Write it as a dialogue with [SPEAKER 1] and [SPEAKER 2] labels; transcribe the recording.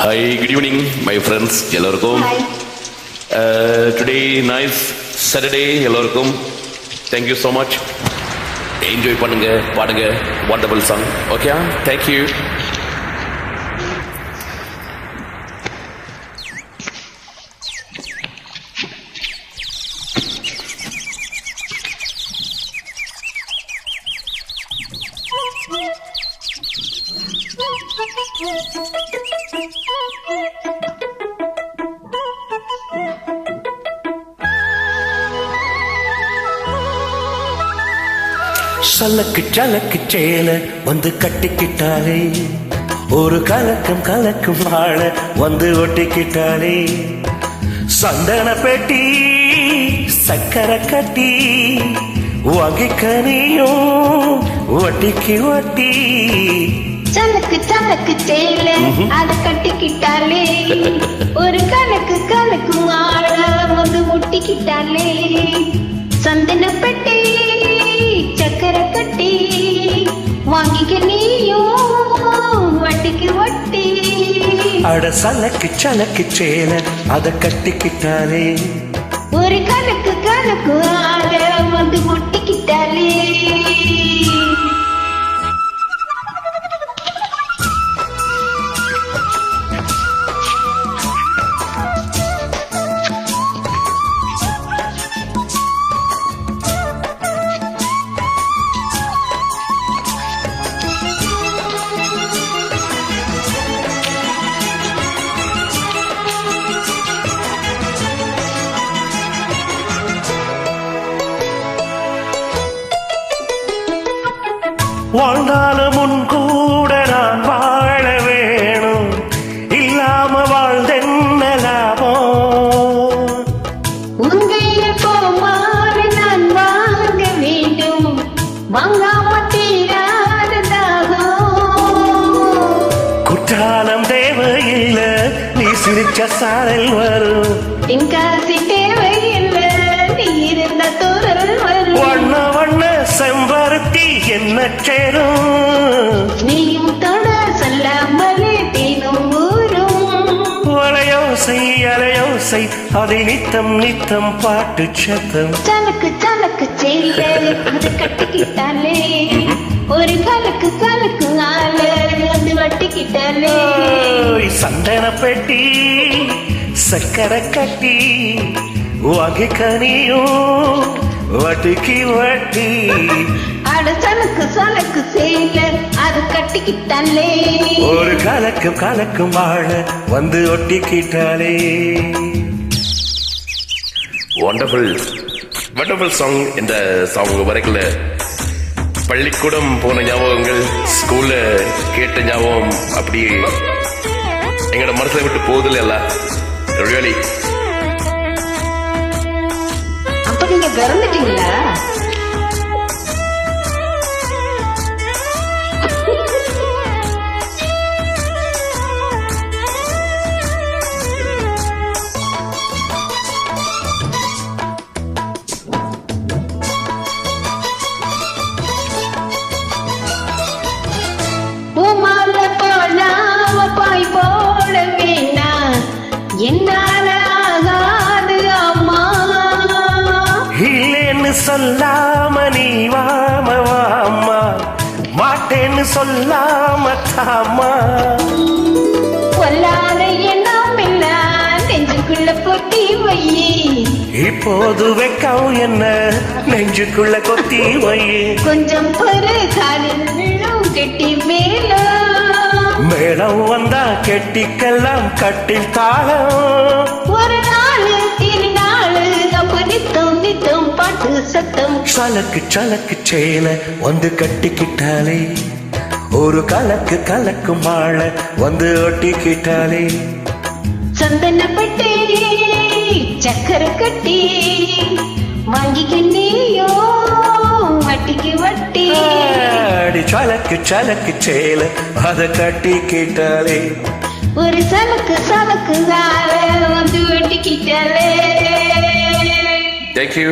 [SPEAKER 1] Hi good evening my friends எல்லோருக்கும். Today nice Saturday எல்லோருக்கும். Thank you so much enjoy பண்ணுங்க பாடுங்க wonderful song okay thank you
[SPEAKER 2] சலக்கு சலக்கு சேல வந்து கட்டிக்கிட்டாலே ஒரு கலக்கம் கலக்கும் வாழ வந்து ஒட்டிக்கிட்டாலே சந்தன பெட்டி சக்கரை கட்டி வகைக்கனியும் ஒட்டிக்கு ஒட்டி. வட்டி
[SPEAKER 3] சலக்கு சலக்கு சேல அத கட்டிக்கிட்டாலே. ஒரு கலக்கு கலக்கு ஆள வந்து முட்டிக்கிட்டாலே. சந்தன பெட்டி சக்கரை கட்டி வாங்கிக்க நீயும் வட்டிக்கு வட்டி
[SPEAKER 2] அட சலக்கு சலக்கு சேல அத கட்டிக்கிட்டாலே.
[SPEAKER 3] ஒரு கலக்கு கலக்கு
[SPEAKER 2] சிரிச்ச சாரல் வரும்.
[SPEAKER 3] தென்காசி தேவையில்லை நீ இருந்த தூரல் வரும்.
[SPEAKER 2] வண்ண வண்ண செம்பருத்தி என்ன சேரும்?
[SPEAKER 3] நீயும் தொட சொல்லாமலே தேனும் ஊரும்.
[SPEAKER 2] வளையோசை அலையோசை அதை நித்தம் நித்தம் பாட்டு சத்தம்.
[SPEAKER 3] சலக்கு சலக்கு செய்ய அது கட்டிக்கிட்டாலே. ஒரு கலக்கு கலக்கு ஆள அது வட்டிக்கிட்டாலே.
[SPEAKER 2] சந்தன பெட்டி. சக்கரை கட்டி வகை கனியும் வட்டிக்கு வட்டி.
[SPEAKER 3] அட சலக்கு சலக்கு செய்ய அது கட்டிக்கிட்டாலே.
[SPEAKER 2] ஒரு கலக்கும் கலக்கும் வாழ வந்து ஒட்டிக்கிட்டாலே.
[SPEAKER 1] வண்டர்ஃபுல் வண்டர்ஃபுல் சாங் இந்த சாங் வரைக்குள்ள. பள்ளிக்கூடம் போன ஞாபகங்கள் ஸ்கூல்ல கேட்ட ஞாபகம் அப்படி எங்களோட மனசுல விட்டு போகுதில்ல எல்லாம் ரியலி
[SPEAKER 3] அப்ப நீங்க பிறந்துட்டீங்களா?
[SPEAKER 2] சொல்லாம நீ வாம வாமா. மாட்டேன்னு சொல்லாம தாமா.
[SPEAKER 3] பொல்லாத எண்ணம் எல்லாம் நெஞ்சுக்குள்ள பொட்டி வையி
[SPEAKER 2] இப்போது வெக்கம் என்ன? நெஞ்சுக்குள்ள கொத்தி வை.
[SPEAKER 3] கொஞ்சம் பொறு காலில் விழும் கெட்டி மேலும்
[SPEAKER 2] மேளம் வந்தா கெட்டிக்கெல்லாம் கட்டில் தாளம்.
[SPEAKER 3] ஒரு நாள் பாட்டு சத்தம்.
[SPEAKER 2] சலக்கு சலக்கு சேல வந்து கட்டிக்கிட்டாலே. ஒரு கலக்கு கலக்கும் மாழ வந்து ஒட்டிக்கிட்டாலே.
[SPEAKER 3] சந்தனப்பட்டு சக்கரை கட்டி. வாங்கிக்க நீயோ வட்டிக்கு வட்டி.
[SPEAKER 2] அடி சலக்கு சலக்கு சேல அத கட்டிக்கிட்டாலே.
[SPEAKER 3] ஒரு சலக்கு சலக்கு வந்து வெட்டிக்கிட்டாலே
[SPEAKER 1] தேங்க்யூ